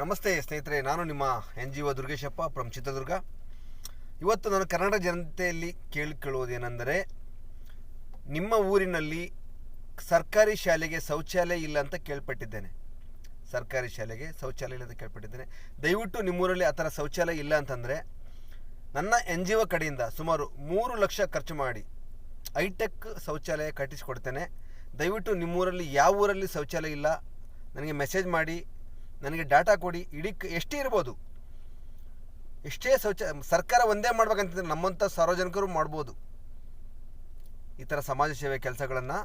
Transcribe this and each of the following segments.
ನಮಸ್ತೆ ಸ್ನೇಹಿತರೆ, ನಾನು ನಿಮ್ಮ N G O Durgeshappa from Chitradurga. ಇವತ್ತು ನಾನು ಕನ್ನಡ ಜನತೆಯಲ್ಲಿ ಕೇಳಿಕೊಳ್ಳುವುದೇನೆಂದರೆ, ನಿಮ್ಮ ಊರಿನಲ್ಲಿ ಸರ್ಕಾರಿ ಶಾಲೆಗೆ ಶೌಚಾಲಯ ಇಲ್ಲ ಅಂತ ಕೇಳ್ಪಟ್ಟಿದ್ದೇನೆ. ಸರ್ಕಾರಿ ಶಾಲೆಗೆ ಶೌಚಾಲಯ ಇಲ್ಲ ಅಂತ ಕೇಳ್ಪಟ್ಟಿದ್ದೇನೆ. ದಯವಿಟ್ಟು ನಿಮ್ಮೂರಲ್ಲಿ ಆ ಥರ ಶೌಚಾಲಯ ಇಲ್ಲ ಅಂತಂದರೆ, ನನ್ನ ಎನ್ ಜಿ ಒ ಕಡೆಯಿಂದ ಸುಮಾರು ಮೂರು ಲಕ್ಷ ಖರ್ಚು ಮಾಡಿ ಹೈಟೆಕ್ ಶೌಚಾಲಯ ಕಟ್ಟಿಸಿಕೊಡ್ತೇನೆ. ದಯವಿಟ್ಟು ನಿಮ್ಮೂರಲ್ಲಿ ಯಾವ ಊರಲ್ಲಿ ಶೌಚಾಲಯ ಇಲ್ಲ, ನನಗೆ ಮೆಸೇಜ್ ಮಾಡಿ. ನನಗೆ ಡಾಟಾ ಕೊಡಿ ಇಡೀ ಎಷ್ಟೇ ಇರ್ಬೋದು. ಎಷ್ಟೇ ಶೌಚ, ಸರ್ಕಾರ ಒಂದೇ ಮಾಡ್ಬೇಕಂತಂದ್ರೆ ನಮ್ಮಂಥ ಸಾರ್ವಜನಿಕರು ಮಾಡ್ಬೋದು. ಈ ಥರ ಸಮಾಜ ಸೇವೆ ಕೆಲಸಗಳನ್ನು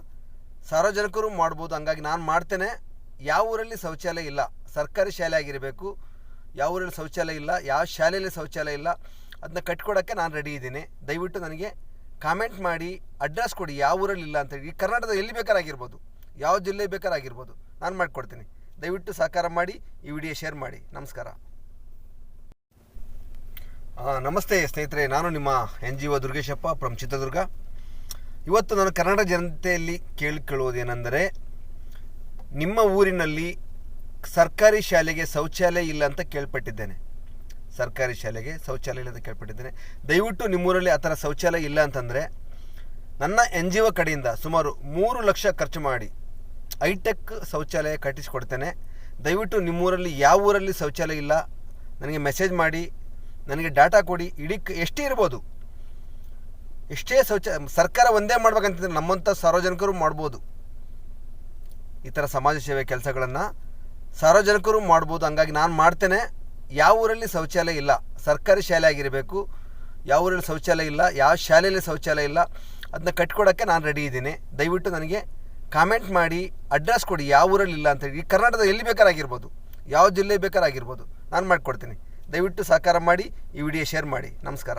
ಸಾರ್ವಜನಿಕರು ಮಾಡ್ಬೋದು. ಹಂಗಾಗಿ ನಾನು ಮಾಡ್ತೇನೆ. ಯಾವ ಊರಲ್ಲಿ ಶೌಚಾಲಯ ಇಲ್ಲ, ಸರ್ಕಾರಿ ಶಾಲೆ ಆಗಿರಬೇಕು. ಯಾವ ಊರಲ್ಲಿ ಶೌಚಾಲಯ ಇಲ್ಲ, ಯಾವ ಶಾಲೆಯಲ್ಲಿ ಶೌಚಾಲಯ ಇಲ್ಲ ಅದನ್ನ ಕಟ್ಕೊಡೋಕ್ಕೆ ನಾನು ರೆಡಿ ಇದ್ದೀನಿ. ದಯವಿಟ್ಟು ನನಗೆ ಕಾಮೆಂಟ್ ಮಾಡಿ ಅಡ್ರೆಸ್ ಕೊಡಿ, ಯಾವ ಊರಲ್ಲಿ ಇಲ್ಲ ಅಂತೇಳಿ ಈ ಕರ್ನಾಟಕದ ಎಲ್ಲಿ ಬೇಕಾರಾಗಿರ್ಬೋದು ಯಾವ ಜಿಲ್ಲೆ ಬೇಕಾರಾಗಿರ್ಬೋದು ನಾನು ಮಾಡಿಕೊಡ್ತೀನಿ. ದಯವಿಟ್ಟು ಸಹಕಾರ ಮಾಡಿ ಈ ವಿಡಿಯೋ ಶೇರ್ ಮಾಡಿ. ನಮಸ್ಕಾರ. ನಮಸ್ತೆ ಸ್ನೇಹಿತರೆ, ನಾನು ನಿಮ್ಮ N G O Durgeshappa from Chitradurga. ಇವತ್ತು ನಾನು ಕನ್ನಡ ಜನತೆಯಲ್ಲಿ ಕೇಳಿಕೊಳ್ಳುವುದೇನೆಂದರೆ, ನಿಮ್ಮ ಊರಿನಲ್ಲಿ ಸರ್ಕಾರಿ ಶಾಲೆಗೆ ಶೌಚಾಲಯ ಇಲ್ಲ ಅಂತ ಕೇಳ್ಪಟ್ಟಿದ್ದೇನೆ. ಸರ್ಕಾರಿ ಶಾಲೆಗೆ ಶೌಚಾಲಯ ಇಲ್ಲ ಅಂತ ಕೇಳ್ಪಟ್ಟಿದ್ದೇನೆ. ದಯವಿಟ್ಟು ನಿಮ್ಮೂರಲ್ಲಿ ಆ ಥರ ಶೌಚಾಲಯ ಇಲ್ಲ ಅಂತಂದರೆ, ನನ್ನ ಎನ್ ಜಿ ಒ ಕಡೆಯಿಂದ ಸುಮಾರು ಮೂರು ಲಕ್ಷ ಖರ್ಚು ಮಾಡಿ ಹೈಟೆಕ್ ಶೌಚಾಲಯ ಕಟ್ಟಿಸಿಕೊಡ್ತೇನೆ. ದಯವಿಟ್ಟು ನಿಮ್ಮೂರಲ್ಲಿ ಯಾವ ಊರಲ್ಲಿ ಶೌಚಾಲಯ ಇಲ್ಲ, ನನಗೆ ಮೆಸೇಜ್ ಮಾಡಿ, ನನಗೆ ಡಾಟಾ ಕೊಡಿ. ಇಡೀ ಎಷ್ಟೇ ಇರ್ಬೋದು. ಎಷ್ಟೇ ಶೌಚ, ಸರ್ಕಾರ ಒಂದೇ ಮಾಡ್ಬೇಕಂತಂದ್ರೆ ನಮ್ಮಂಥ ಸಾರ್ವಜನಿಕರು ಮಾಡ್ಬೋದು. ಈ ಥರ ಸಮಾಜ ಸೇವೆ ಕೆಲಸಗಳನ್ನು ಸಾರ್ವಜನಿಕರು ಮಾಡ್ಬೋದು. ಹಂಗಾಗಿ ನಾನು ಮಾಡ್ತೇನೆ. ಯಾವ ಊರಲ್ಲಿ ಶೌಚಾಲಯ ಇಲ್ಲ, ಸರ್ಕಾರಿ ಶಾಲೆ ಆಗಿರಬೇಕು. ಯಾವ ಊರಲ್ಲಿ ಶೌಚಾಲಯ ಇಲ್ಲ, ಯಾವ ಶಾಲೆಯಲ್ಲಿ ಶೌಚಾಲಯ ಇಲ್ಲ ಅದನ್ನ ಕಟ್ಕೊಡೋಕ್ಕೆ ನಾನು ರೆಡಿ ಇದ್ದೀನಿ. ದಯವಿಟ್ಟು ನನಗೆ ಕಾಮೆಂಟ್ ಮಾಡಿ ಅಡ್ರೆಸ್ ಕೊಡಿ, ಯಾವ ಊರಲ್ಲಿ ಇಲ್ಲ ಅಂತೇಳಿ ಈ ಕರ್ನಾಟಕದ ಎಲ್ಲಿ ಬೇಕಾರಾಗಿರ್ಬೋದು, ಯಾವ ಜಿಲ್ಲೆ ಬೇಕಾರಾಗಿರ್ಬೋದು, ನಾನು ಮಾಡಿಕೊಡ್ತೀನಿ. ದಯವಿಟ್ಟು ಸಹಕಾರ ಮಾಡಿ, ಈ ವಿಡಿಯೋ ಶೇರ್ ಮಾಡಿ. ನಮಸ್ಕಾರ.